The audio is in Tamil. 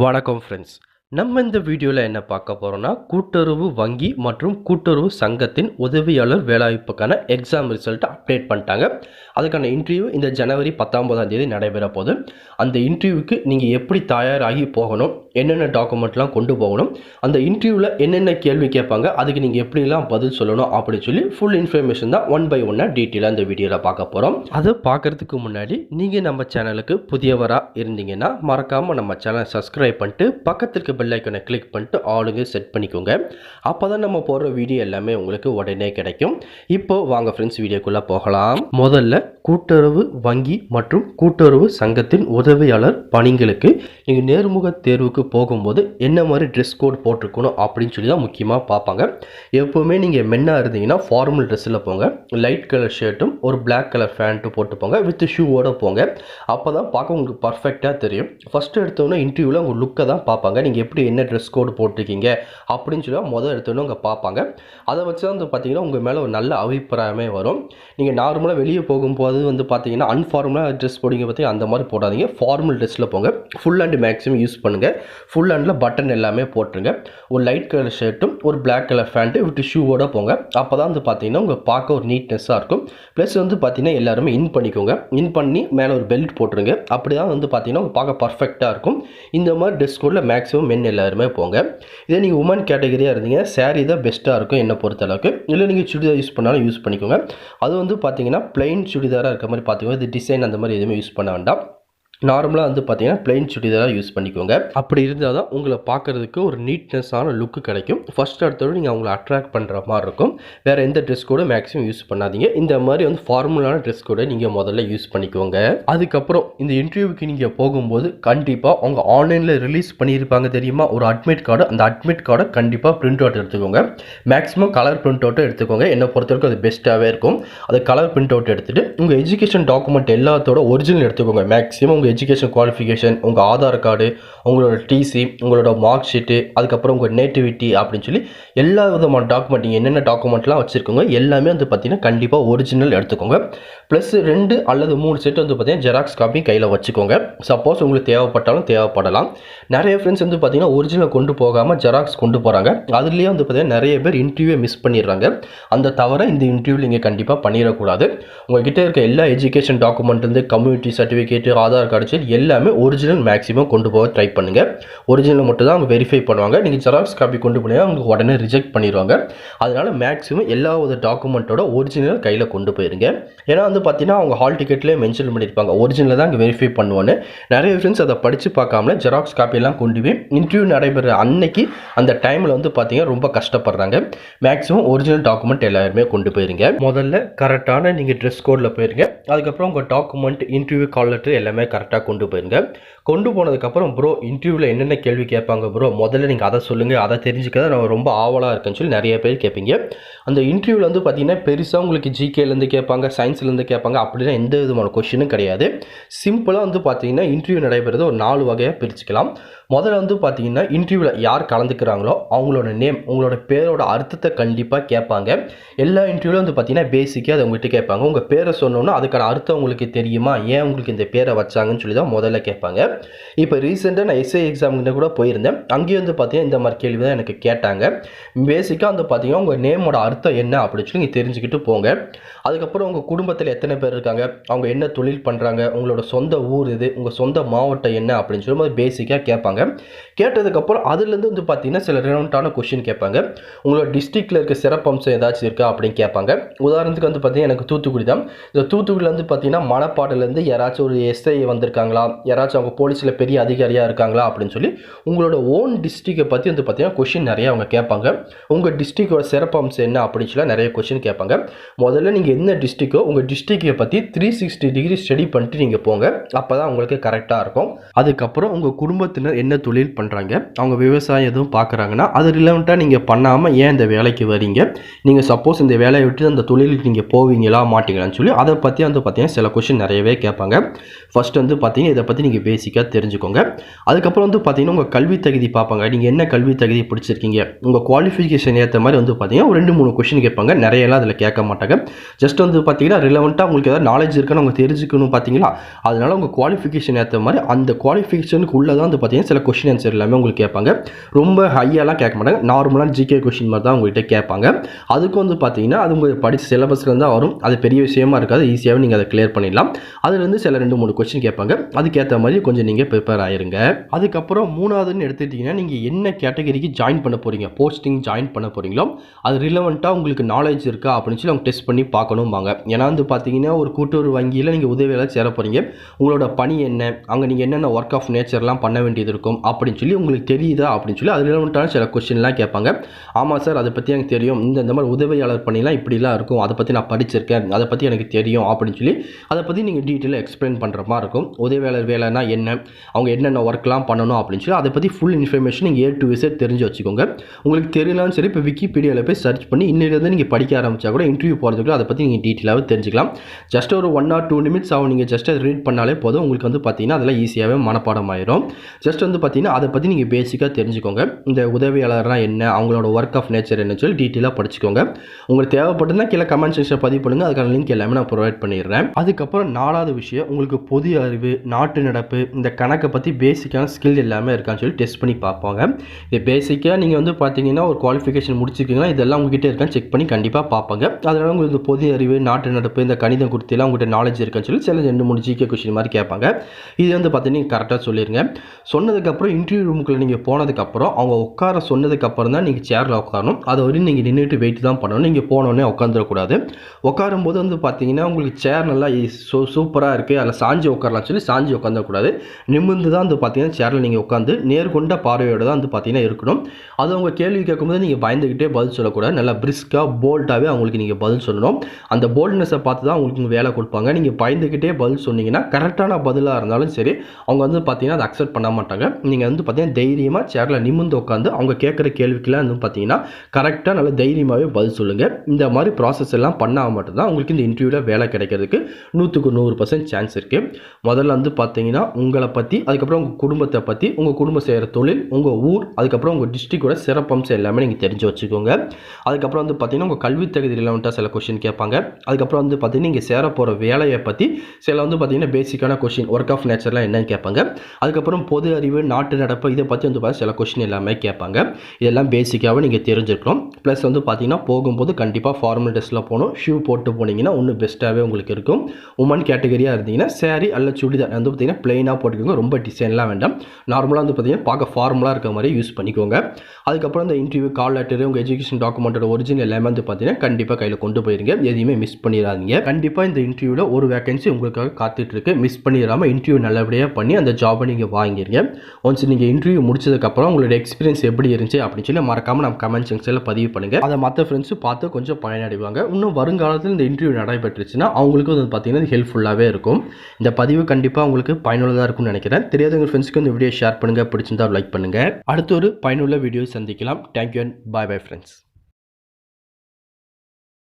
வணக்கம் ஃப்ரெண்ட்ஸ் நம்ம இந்த வீடியோவில் என்ன பார்க்க போகிறோம்னா கூட்டுறவு வங்கி மற்றும் கூட்டுறவு சங்கத்தின் உதவியாளர் வேலைவாய்ப்புக்கான எக்ஸாம் ரிசல்ட்டை அப்டேட் பண்ணிட்டாங்க. அதுக்கான இன்டர்வியூ இந்த ஜனவரி பத்தொன்பதாம் தேதி நடைபெற போகுது. அந்த இன்டர்வியூக்கு நீங்கள் எப்படி தயாராகி போகணும்? என்னென்ன டாக்குமெண்ட்லாம் கொண்டு போகணும் அந்த இன்டர்வியூவில் என்னென்ன கேள்வி கேட்பாங்க அதுக்கு நீங்கள் எப்படிலாம் பதில் சொல்லணும் அப்படின்னு சொல்லி ஃபுல் இன்ஃபர்மேஷன் தான் ஒன் பை ஒன்னாக டீட்டெயிலாக இந்த வீடியோவில் பார்க்க போகிறோம் அதை பார்க்குறதுக்கு முன்னாடி நீங்கள் நம்ம சேனலுக்கு புதியவராக இருந்தீங்கன்னா மறக்காமல் நம்ம சேனலை சப்ஸ்கிரைப் பண்ணிட்டு பக்கத்துக்கு பெல் ஐக்கனை கிளிக் பண்ணிட்டு ஆளுங்க செட் பண்ணிக்கோங்க. அப்போ தான் நம்ம போடுற வீடியோ எல்லாமே உங்களுக்கு உடனே கிடைக்கும். இப்போ வாங்க ஃப்ரெண்ட்ஸ் வீடியோக்குள்ளே போகலாம். முதல்ல கூட்டுறவு வங்கி மற்றும் கூட்டுறவு சங்கத்தின் உதவியாளர் பணிகளுக்கு நீங்கள் நேர்முக தேர்வுக்கு போகும்போது என்ன மாதிரி ட்ரெஸ் கோட் போட்டிருக்கணும் அப்படின்னு சொல்லி தான் முக்கியமாக பார்ப்பாங்க. எப்போவுமே நீங்கள் மென்னாக இருந்தீங்கன்னா ஃபார்மல் ட்ரெஸ்ஸில் போங்க. லைட் கலர் ஷர்ட்டும் ஒரு பிளாக் கலர் ஃபேண்ட்டும் போட்டு போங்க. வித் ஷூவோட போங்க. அப்போ தான் பார்க்க உங்களுக்கு பர்ஃபெக்டாக தெரியும். ஃபஸ்ட்டு எடுத்தோன்னே இன்டர்வியூவில் உங்கள் லுக்கை தான் பார்ப்பாங்க. நீங்கள் எப்படி என்ன ட்ரெஸ் கோடு போட்டிருக்கீங்க அப்படின்னு சொல்லி முதல் எடுத்தோன்னே அவங்க பார்ப்பாங்க. அதை வச்சு தான் வந்து பார்த்தீங்கன்னா உங்கள் மேலே ஒரு நல்ல அபிப்பிராயமே வரும். நீங்கள் நார்மலாக வெளியே போகும்போது வந்து பார்த்தீங்கன்னா அன்ஃபார்மலாக ட்ரெஸ் போடுங்க பற்றி அந்த மாதிரி போடாதீங்க. ஃபார்மல் ட்ரெஸ்ஸில் போங்க. ஃபுல் அண்ட் மேக்ஸிமம் யூஸ் பண்ணுங்கள் ஃபுல் ஹேண்டில் பட்டன் எல்லாமே போட்டுருங்க. ஒரு லைட் கலர் ஷர்ட்டும் ஒரு பிளாக் கலர் ஃபேண்ட்டு விட்டு ஷூவோட போங்க. அப்போ தான் வந்து பார்த்தீங்கன்னா உங்கள் பார்க்க ஒரு நீட்னஸாக இருக்கும். ப்ளஸ் வந்து பார்த்தீங்கன்னா எல்லாருமே இன் பண்ணிக்கோங்க. இன் பண்ணி மேலே ஒரு பெல்ட் போட்டுருங்க. அப்படி தான் வந்து பார்த்தீங்கன்னா உங்கள் பார்க்க பர்ஃபெக்டாக இருக்கும். இந்த மாதிரி ட்ரெஸ் கோடில் மேக்ஸிமம் மென் எல்லாருமே போங்க. இதே நீங்கள் உமன் கேட்டகரியாக இருந்தீங்க. சேரீ தான் பெஸ்ட்டாக இருக்கும் என்னை பொறுத்தளவுக்கு. இல்லை நீங்கள் சுடிதார் யூஸ் பண்ணாலும் யூஸ் பண்ணிக்கோங்க. அது வந்து பார்த்தீங்கன்னா பிளைன் சுடிதாராக இருக்க மாதிரி பார்த்துக்கோங்க. இது டிசைன் அந்த மாதிரி எதுவுமே யூஸ் பண்ண வேண்டாம். நார்மலாக வந்து பார்த்தீங்கன்னா பிளைன் சுடிதாராக யூஸ் பண்ணிக்கோங்க. அப்படி இருந்தால் தான் உங்களை பார்க்குறதுக்கு ஒரு நீட்னஸான லுக்கு கிடைக்கும். ஃபர்ஸ்ட் அடுத்தோடு நீங்கள் அவங்கள அட்ராக்ட் பண்ணுற மாதிரி இருக்கும். வேறு எந்த ட்ரெஸ் கூட மேக்ஸிமம் யூஸ் பண்ணாதீங்க. இந்த மாதிரி வந்து ஃபார்முலான ட்ரெஸ் கூட நீங்கள் முதல்ல யூஸ் பண்ணிக்கோங்க. அதுக்கப்புறம் இந்த இன்டர்வியூக்கு நீங்கள் போகும்போது கண்டிப்பாக அவங்க ஆன்லைனில் ரிலீஸ் பண்ணியிருப்பாங்க தெரியுமா? ஒரு அட்மிட் கார்டு அந்த அட்மிட் கார்டை கண்டிப்பாக பிரிண்ட் அவுட் எடுத்துக்கோங்க. மேக்ஸிமம் கலர் பிரிண்ட் அவுட்டும் எடுத்துக்கோங்க. என்னை பொறுத்தவரைக்கும் அது பெஸ்ட்டாகவே இருக்கும். அது கலர் பிரிண்ட் அவுட் எடுத்துகிட்டு உங்கள் எஜுகேஷன் டாக்குமெண்ட் எல்லாத்தோட ஒரிஜினல் எடுத்துக்கோங்க. மேக்ஸிமம் உங்கள் எஜுகேஷன் குவாலிஃபிகேஷன் உங்கள் ஆதார் கார்டு உங்களோட டிசி உங்களோட மார்க் ஷீட்டு அதுக்கப்புறம் உங்கள் நேட்டிவிட்டி அப்படின்னு சொல்லி எல்லா விதமான டாக்குமெண்ட் நீங்கள் என்னென்ன டாக்குமெண்ட்லாம் வச்சுருக்கோங்க எல்லாமே வந்து பார்த்தீங்கன்னா கண்டிப்பாக ஒரிஜினல் எடுத்துக்கோங்க. ப்ளஸ் ரெண்டு அல்லது மூணு செட் வந்து பார்த்தீங்கன்னா ஜெராக்ஸ் காப்பி கையில் வச்சுக்கோங்க. சப்போஸ் உங்களுக்கு தேவைப்பட்டாலும் தேவைப்படலாம். நிறைய ஃப்ரெண்ட்ஸ் வந்து பார்த்தீங்கன்னா ஒரிஜினல் கொண்டு போகாமல் ஜெராக்ஸ் கொண்டு போகிறாங்க அதுலேயே வந்து பார்த்தீங்கன்னா நிறைய பேர் இன்டர்வியூ மிஸ் பண்ணிடுறாங்க. அந்த தவிர இந்த இன்டர்வியூ நீங்கள் கண்டிப்பாக பண்ணிடக்கூடாது. உங்ககிட்ட இருக்க எல்லா எஜுகேஷன் டாக்குமெண்ட் வந்து கம்யூனிட்டி சர்டிஃபிகேட்டு ஆதார் கார்டு சரி எல்லாமே ஒரிஜினல் மேக்ஸிமம் கொண்டு போக ட்ரை பண்ணுங்கள் ஒரிஜினல் மட்டும் தான் அவங்க வெரிஃபை பண்ணுவாங்க. நீங்கள் ஜெராக்ஸ் காப்பி கொண்டு போனீங்கன்னா அவங்க உடனே ரிஜெக்ட் பண்ணிடுவாங்க அதனால் மேக்ஸிமம் எல்லா ஒரு டாக்குமெண்ட்டோட ஒரிஜினல் கையில் கொண்டு போயிருங்க. ஏன்னா வந்து பார்த்தீங்கன்னா அவங்க ஹால் டிக்கெட்லேயே மென்ஷன் பண்ணியிருப்பாங்க ஒரிஜினல் தான் அங்கே வெரிஃபை பண்ணுவோன்னு. நிறைய ஃப்ரெண்ட்ஸ் அதை படித்து பார்க்காமல ஜெராக்ஸ் காப்பியெல்லாம் கொண்டு போய் இன்டர்வியூ நடைபெற அன்னைக்கு அந்த டைமில் வந்து பார்த்தீங்கன்னா ரொம்ப கஷ்டப்படுறாங்க. மேக்ஸிமம் ஒரிஜினல் டாக்குமெண்ட் எல்லாருமே கொண்டு போயிருங்க. முதல்ல கரெக்டான நீங்கள் ட்ரெஸ் கோடில் போயிருங்க. அதுக்கப்புறம் உங்கள் டாக்குமெண்ட் இன்டர்வியூ கால் லெட்டர் எல்லாமே கரெக்டாக கொண்டு போயிருங்க. கொண்டு போனதுக்கப்புறம் ப்ரோ இன்டர்வியூவில் என்னென்ன கேள்வி கேட்பாங்க ப்ரோ முதல்ல நீங்கள் அதை சொல்லுங்கள் அதை தெரிஞ்சுக்க நான் ரொம்ப ஆவலாக இருக்கேன்னு சொல்லி நிறைய பேர் கேட்பீங்க. அந்த இன்டர்வியூவில் வந்து பார்த்தீங்கன்னா பெருசாக உங்களுக்கு ஜிகேலேருந்து கேட்பாங்க சயின்ஸ்லேருந்து கேட்பாங்க அப்படின்னா எந்த விதமான கொஷினும் கிடையாது. சிம்பிளாக வந்து பார்த்தீங்கன்னா இன்டர்வியூ நடைபெறது ஒரு நாலு வகையாக பிரிச்சுக்கலாம். முதல்ல வந்து பார்த்தீங்கன்னா இன்டர்வியூவில் யார் கலந்துக்கிறாங்களோ அவங்களோட நேம் உங்களோட பேரோட அர்த்தத்தை கண்டிப்பாக கேட்பாங்க. எல்லா இன்டர்வியூவில் வந்து பார்த்தீங்கன்னா பேசிக்காக அதை உங்கள்கிட்ட கேட்பாங்க. உங்கள் பேரை சொன்னோன்னா அதுக்கான அர்த்தம் உங்களுக்கு தெரியுமா? ஏன் உங்களுக்கு இந்த பேரை சொல்லி தான் முதல்ல கேட்பாங்க. இப்போ ரீசெண்டாக நான் எஸ்ஐ எக்ஸாம்கிட்ட கூட போயிருந்தேன். அங்கேயும் வந்து பார்த்தீங்கன்னா இந்த மாதிரி கேள்வி தான் எனக்கு கேட்டாங்க. பேசிக்காக வந்து பார்த்தீங்கன்னா உங்கள் நேமோட அர்த்தம் என்ன அப்படின்னு சொல்லி நீங்கள் தெரிஞ்சுக்கிட்டு போங்க. அதுக்கப்புறம் உங்கள் குடும்பத்தில் எத்தனை பேர் இருக்காங்க? அவங்க என்ன தொழில் பண்ணுறாங்க உங்களோட சொந்த ஊர் இது உங்கள் சொந்த மாவட்டம் என்ன? அப்படின்னு சொல்லி பேசிக்காக கேட்பாங்க. கேட்டதுக்கப்புறம் அதுலேருந்து வந்து பார்த்தீங்கன்னா சில ரிலவெண்ட்டான கொஷின் கேட்பாங்க. உங்களோட டிஸ்ட்ரிக்டில் இருக்க சிறப்பம்சம் ஏதாச்சும் இருக்கா அப்படின்னு கேட்பாங்க. உதாரணத்துக்கு வந்து பார்த்தீங்கன்னா எனக்கு தூத்துக்குடி தான். இந்த தூத்துக்குடியில் வந்து பார்த்தீங்கன்னா மணப்பாடுலேருந்து யாராச்சும் ஒரு எஸ்ஐ வந்து வந்திருக்காங்களா? யாராச்சும் அவங்க போலீஸில் பெரிய அதிகாரியாக இருக்காங்களா அப்படின்னு சொல்லி உங்களோட ஓன் டிஸ்ட்ரிக்டை பற்றி வந்து பார்த்தீங்கன்னா கொஷின் நிறைய அவங்க கேட்பாங்க. உங்கள் டிஸ்ட்ரிக்டோட சிறப்பம்சம் என்ன அப்படின்னு சொல்லி நிறைய கொஷின் கேட்பாங்க. முதல்ல நீங்கள் என்ன டிஸ்ட்ரிக்கோ உங்கள் டிஸ்ட்ரிக்டை பற்றி த்ரீ சிக்ஸ்டி டிகிரி ஸ்டடி பண்ணிட்டு நீங்கள் போங்க. அப்போ தான் உங்களுக்கு கரெக்டாக இருக்கும். அதுக்கப்புறம் உங்கள் குடும்பத்தினர் என்ன தொழில் பண்ணுறாங்க அவங்க விவசாயம் எதுவும் பார்க்குறாங்கன்னா அது ரிலவெண்ட்டாக நீங்கள் பண்ணாமல் ஏன் இந்த வேலைக்கு வரீங்க? நீங்கள் சப்போஸ் இந்த வேலையை விட்டு அந்த தொழிலுக்கு நீங்கள் போவீங்களா மாட்டீங்களான்னு சொல்லி அதை பற்றி வந்து பார்த்தீங்கன்னா சில கொஷின் நிறையவே கேட்பாங்க. ஃபஸ்ட் வந்து வந்து பார்த்தீங்கன்னா இதை பற்றி நீங்கள் பேசிக்காக தெரிஞ்சுக்கோங்க. அதுக்கப்புறம் வந்து பார்த்தீங்கன்னா உங்கள் கல்வி தகுதி பார்ப்பாங்க நீங்கள் என்ன கல்வி தகுதி பிடிச்சிருக்கீங்க? உங்கள் குவாலிஃபிகேஷன் ஏற்ற மாதிரி வந்து பார்த்தீங்கன்னா ஒரு ரெண்டு மூணு கொஷின் கேட்பாங்க. நிறையலாம் அதில் கேட்க மாட்டாங்க. ஜஸ்ட் வந்து பார்த்தீங்கன்னா ரிலவெண்ட்டாக உங்களுக்கு ஏதாவது நாலேஜ் இருக்குன்னு அவங்க தெரிஞ்சுக்கணும் பார்த்தீங்களா அதனால உங்கள் குவாலிஃபிகேஷன் ஏற்ற மாதிரி அந்த குவாலிஃபிகேஷனுக்கு உள்ளே தான் வந்து பார்த்தீங்கன்னா சில கொஷின் ஆன்சர் எல்லாமே உங்களுக்கு கேட்பாங்க. ரொம்ப ஹையாலாம் கேட்க மாட்டாங்க. நார்மலான ஜிகே கொஷின் மாதிரி தான் உங்கள்கிட்ட கேட்பாங்க. அதுக்கு வந்து பார்த்தீங்கன்னா அது உங்கள் படித்த சிலபஸ்லேருந்து தான் வரும். அது பெரிய விஷயமா இருக்காது. ஈஸியாகவே நீங்கள் அதை கிளியர் பண்ணிடலாம். அதுலேருந்து சில ரெண்டு மூணு கொஸ்டின் கேட்பாங்க. அதுக்கேற்ற மாதிரி கொஞ்சம் நீங்கள் ப்ரிப்பேர் ஆயிருங்க. அதுக்கப்புறம் மூணாவதுன்னு எடுத்துக்கிட்டிங்கன்னா நீங்கள் என்ன கேட்டகரிக்கு ஜாயின் பண்ண போகிறீங்க போஸ்டிங் ஜாயின் பண்ண போகிறீங்களோ அது ரிலவெண்ட்டாக உங்களுக்கு நாலேஜ் இருக்கா அப்படின்னு சொல்லி அவங்க டெஸ்ட் பண்ணி பார்க்கணும்பாங்க. ஏன்னா வந்து பார்த்தீங்கன்னா ஒரு கூட்டுறவு வங்கியில் நீங்கள் உதவியாளர் சேர போகிறீங்க உங்களோட பணி என்ன? அங்கே நீங்கள் என்னென்ன ஒர்க் ஆஃப் நேச்சர்லாம் பண்ண வேண்டியது இருக்கும் அப்படின்னு சொல்லி உங்களுக்கு தெரியுதா அப்படின்னு சொல்லி அது ரிலவெண்ட்டான சில கொஸ்டின்லாம் கேட்பாங்க. ஆமாம் சார் அதை பற்றி எனக்கு தெரியும். இந்த இந்த மாதிரி உதவியாளர் பணிலாம் இப்படிலாம் இருக்கும். அதை பற்றி நான் படிச்சிருக்கேன். அதை பற்றி எனக்கு தெரியும் அப்படின்னு சொல்லி அதை பற்றி நீங்கள் டீட்டெயிலாக எக்ஸ்பிளைன் பண்ணுற மாதிரி இருக்கும். உதவியாளர் வேலைனா என்ன? அவங்க என்னென்ன ஒர்க்லாம் பண்ணணும் அப்படின்னு சொல்லி அதை பற்றி ஃபுல் இன்ஃபர்மேஷன் நீங்கள் ஏ டு விசே தெரிஞ்சு வச்சுக்கோங்க. உங்களுக்கு தெரியலன்னு சரி இப்போ விக்கிபீடியாவில் போய் சர்ச் பண்ணி இன்னிலேருந்து நீங்கள் படிக்க ஆரம்பித்தா கூட இன்டர்வியூ போகிறதுக்குள்ள அதை பற்றி நீங்கள் டீட்டெயிலாகவே தெரிஞ்சுக்கலாம். ஜஸ்ட் ஒரு ஒன் ஆர் டூ நிமிட்ஸ் ஆகும். நீங்கள் ஜஸ்ட் அதை ரீட் பண்ணாலே போதும். உங்களுக்கு வந்து பார்த்தீங்கன்னா அதெல்லாம் ஈஸியாகவே மனப்பாடம் ஆயிரும். ஜஸ்ட் வந்து பார்த்தீங்கன்னா அதை பற்றி நீங்கள் பேசிக்காக தெரிஞ்சுக்கோங்க. இந்த உதவியாளர்னா என்ன? அவங்களோட ஒர்க் ஆஃப் நேச்சர் என்ன சொல்லி டீட்டெயிலாக படிச்சுக்கோங்க. உங்களுக்கு தேவைப்பட்டுனா கீழே கமெண்ட் செக்ஷன் பதிவு பண்ணுங்கள் அதுக்கான லிங்க் எல்லாமே நான் ப்ரொவைட் பண்ணிடுறேன். அதுக்கப்புறம் நாலாவது விஷயம் உங்களுக்கு பொது அறிவு நாட்டு நடப்பு இந்த கணக்கை பற்றி பேசிக்கான ஸ்கில் எல்லாமே இருக்கான்னு சொல்லி டெஸ்ட் பண்ணி பார்ப்பாங்க. இது பேசிக்காக நீங்கள் வந்து பார்த்தீங்கன்னா ஒரு குவாலிஃபிகேஷன் முடிச்சிருக்கீங்கன்னா இதெல்லாம் உங்ககிட்ட இருக்கான்னு செக் பண்ணி கண்டிப்பாக பார்ப்பாங்க. அதனால் உங்களுக்கு பொது அறிவு நாட்டு நடப்பு இந்த கணிதம் குறித்தெல்லாம் உங்கள்கிட்ட நாலேஜ் இருக்கான்னு சொல்லி சில ரெண்டு மூணு ஜிகே கொஷின் மாதிரி கேட்பாங்க. இது வந்து பார்த்தீங்கன்னா கரெக்டாக சொல்லிடுங்க சொன்னதுக்கப்புறம் இன்டர்வியூ ரூமுக்குள்ள நீங்கள் போனதுக்கப்புறம் அவங்க உட்கார சொன்னதுக்கப்புறம் தான் நீங்கள் சேரில் உட்காரணும். அதை வரையும் நீங்கள் நின்றுட்டு வெயிட் தான் பண்ணணும். நீங்கள் போனோடனே உட்காந்துடக்கூடாது உட்காரும்போது வந்து பார்த்தீங்கன்னா உங்களுக்கு சேர் நல்லா சூப்பராக இருக்குது அதில் சாஞ்சி உட்காரலாம். சொல்லி சாஞ்சி உட்காந்துடக்கூடாது நிமிர்ந்து தான் வந்து பார்த்தீங்கன்னா சேரில் நீங்கள் உட்காந்து நேர்கொண்ட பார்வையோடு தான் வந்து பார்த்தீங்கன்னா இருக்கணும். அது அவங்க கேள்வி கேட்கும்போது நீங்கள் பயந்துக்கிட்டே பதில் சொல்லக்கூடாது. நல்லா பிரிஸ்காக போல்ட்டாகவே அவங்களுக்கு நீங்கள் பதில் சொல்லணும். அந்த போல்ட்னஸை பார்த்து தான் உங்களுக்கு வேலை கொடுப்பாங்க. நீங்கள் பயந்துக்கிட்டே பதில் சொன்னீங்கன்னா கரெக்டான பதிலாக இருந்தாலும் சரி அவங்க வந்து பார்த்தீங்கன்னா அதை அக்செப்ட் பண்ண மாட்டாங்க. நீங்கள் வந்து பார்த்தீங்கன்னா தைரியமாக சேரில் நிமிர்ந்து உட்காந்து அவங்க கேட்குற கேள்விக்கெல்லாம் வந்து பார்த்தீங்கன்னா கரெக்டாக நல்லா தைரியமாகவே பதில் சொல்லுங்கள் இந்த மாதிரி ப்ராசஸ் எல்லாம் பண்ணால் மட்டும்தான் உங்களுக்கு இந்த இன்டர்வியூவில் வேலை கிடைக்கிறதுக்கு நூற்றுக்கு நூறு பர்சன்ட் சான்ஸ் இருக்குது முதல்ல வந்து பார்த்தீங்கன்னா உங்களை பற்றி அதுக்கப்புறம் உங்கள் குடும்பத்தை பற்றி உங்கள் குடும்பம் செய்கிற தொழில் உங்கள் ஊர் அதுக்கப்புறம் உங்கள் டிஸ்ட்ரிக்டோட சிறப்பம்சம் எல்லாமே நீங்கள் தெரிஞ்சு வச்சுக்கோங்க. அதுக்கப்புறம் வந்து பார்த்தீங்கன்னா உங்கள் கல்வி தகுதி வந்துட்டு சில கொஷின் கேட்பாங்க. அதுக்கப்புறம் வந்து பார்த்தீங்கன்னா நீங்கள் சேர போகிற வேலையை பற்றி சில வந்து பார்த்தீங்கன்னா பேசிக்கான கொஷின் ஒர்க் ஆஃப் நேச்சர்லாம் என்னன்னு கேட்பாங்க. அதுக்கப்புறம் பொது அறிவு நாட்டு நடப்பு இதை பற்றி வந்து பார்த்தீங்கன்னா சில கொஷின் எல்லாமே கேட்பாங்க. இதெல்லாம் பேசிக்காகவே நீங்கள் தெரிஞ்சிருக்கணும். ப்ளஸ் வந்து பார்த்தீங்கன்னா போகும்போது கண்டிப்பாக ஃபார்மல் ட்ரெஸ்ஸில் போகணும். ஷூ போட்டு போனீங்கன்னா ஒன்று பெஸ்ட்டாகவே உங்களுக்கு இருக்கும். உமன் கேட்டகரியாக இருந்தீங்கன்னா சேரீ அல்ல சுடிதார் வந்து பார்த்தீங்கன்னா ப்ளைனாக போட்டுக்கோங்க. ரொம்ப டிசைன்லாம் வேண்டாம். நார்மலாக வந்து பார்த்தீங்கன்னா பார்க்க ஃபார்மலாக இருக்க மாதிரி யூஸ் பண்ணிக்கோங்க. அதுக்கப்புறம் இந்த இன்டர்வியூ கால் லெட்டர் உங்கள் எஜுகேஷன் டாக்குமெண்ட்டோட ஒரிஜினல் எல்லாமே வந்து பார்த்தீங்கன்னா கண்டிப்பாக கையில் கொண்டு போயிருங்க. எதையுமே மிஸ் பண்ணிடாதீங்க. கண்டிப்பாக இந்த இன்டர்வியூவில் ஒரு வேகன்சி உங்களுக்காக காத்துட்ருக்கு மிஸ் பண்ணிடாமல் இன்டர்வியூ நல்லபடியாக பண்ணி அந்த ஜாபை நீங்கள் வாங்கிடுங்க ஒன்ஸ் நீங்கள் இன்டர்வியூ முடிச்சதுக்கப்புறம் உங்களோட எக்ஸ்பீரியன்ஸ் எப்படி இருந்துச்சு அப்படின்னு சொல்லி மறக்காமல் நம்ம கமெண்ட் செக்ஷனில் பதிவு பண்ணுங்கள் அதை மற்ற ஃப்ரெண்ட்ஸும் பார்த்து கொஞ்சம் பயனடைவாங்க. இன்னும் வருங்காலத்தில் இந்த இன்டர்வியூ நடைபெற்றுச்சுன்னா அவங்களுக்கும் வந்து பார்த்தீங்கன்னா ஹெல்ப்ஃபுல்லாகவே இருக்கும். இந்த பதிவு கண்டிப்பாக உங்களுக்கு பயனுள்ளதாக இருக்கும்னு நினைக்கிறேன். தெரியாதவங்க ஃப்ரெண்ட்ஸ்க்கு இந்த வீடியோ ஷேர் பண்ணுங்கள் பிடிச்சிருந்தா லைக் பண்ணுங்கள் அடுத்த ஒரு பயனுள்ள வீடியோ சந்திக்கலாம். Thank you and bye bye friends